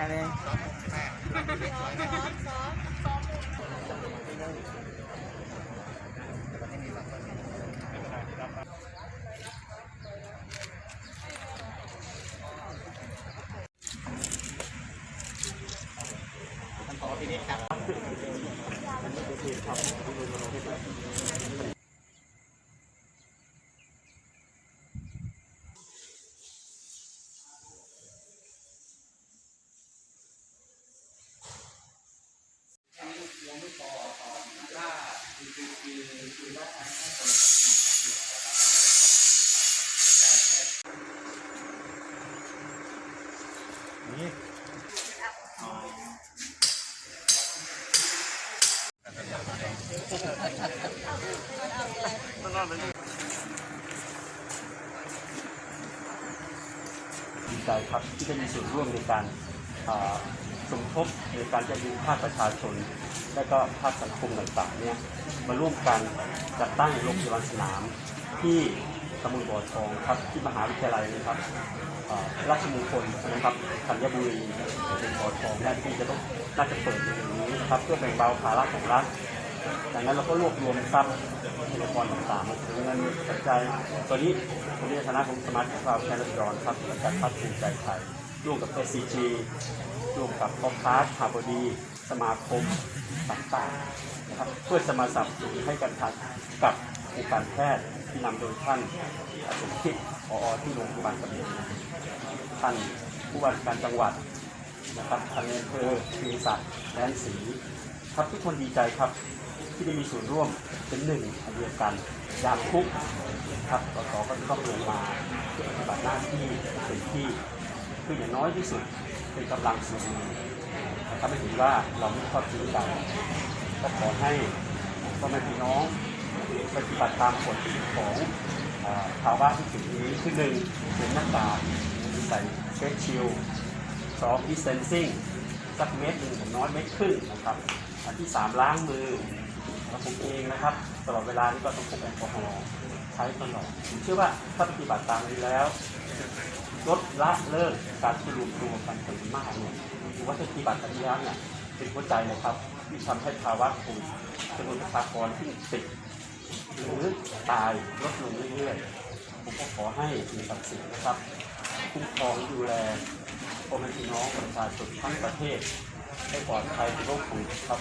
กันเลยขอพินิจครับ ดีใจครับที่ได้มีส่วนร่วมในการ สมทบในการจะดึงภาคประชาชน และก็ภาคสังคมต่างๆเนี่ยมาร่วมกันจัดตั้งโรงพยาบาลสนามที่ตำบลบ่อทองครับที่มหาวิทยาลัยนะครับราชมงคลนะครับธัญบุรีเป็นบ่อทองน่าที่จะต้องน่าจะเปิดในเดือนนี้นะครับเพื่อแบ่งเบาภาระของรัฐดังนั้นเราก็รวบรวมทรัพย์ทรัพยากรต่างๆมาถึงเงินปัจจัยตัวนี้ผมในฐานะของสมาชิกสภาแทนราษฎรครับจากพรรคภูมิใจไทย ร่วมกับ SCG ร่วมกับพ่อค้าขาบดีสมาคมต่างๆนะครับเพื่อสมาสับสนให้กันทันกับโครงการแพทย์ที่นำโดยท่านสมคิดผอที่โรงพยาบาลกำเนิดท่านผู้ว่าการจังหวัดนะครับท่านายอำเภอมีศักดิ์แสนศรีครับทุกคนดีใจครับที่ได้มีส่วนร่วมเป็นหนึ่งอันเดียวกันยามทุกครับสสก็ต้องลงมาปฏิบัติหน้าที่เต็มที่ เพื่ออย่างน้อยที่สุดเป็นกำลังส่วนหนึ่งนะครับไม่ถือว่าเราไม่ทอดทิ้งกันก็ขอให้พ่อแม่พี่น้องปฏิบัติตามกฎของเอ่อภาวะที่ถึงนี้คือหนึ่งเป็นหน้ากากใส่เฟสชิลสองดิสเทนซิ่งสักเมตรหนึ่งผมน้อยเมตรครึ่งนะครับ อันที่สามล้างมือ เราผมเองนะครับตลอดเวลานี้ก็ต้องพกแอลกอฮอล์ใช้ตลอดผมเชื่อว่าถ้าปฏิบัติตามนี้แล้วลดละเลิกการชุมนุมตัวกันปริมาตรเนี่ยถือว่าถ้าปฏิบัติแบบนี้แล้วเนี่ยเป็นหัวใจเลยครับ ที่ทำให้ภาวะโควิดจำนวนประชากรที่ติดหรือตายลดลงเรื่อยๆผมก็ขอให้มีศักดิ์ศรีนะครับ คุ้มครองดูแลพ่อแม่พี่น้องประชาชนทั้งประเทศให้ปลอดภัยจากโรคโควิดครับ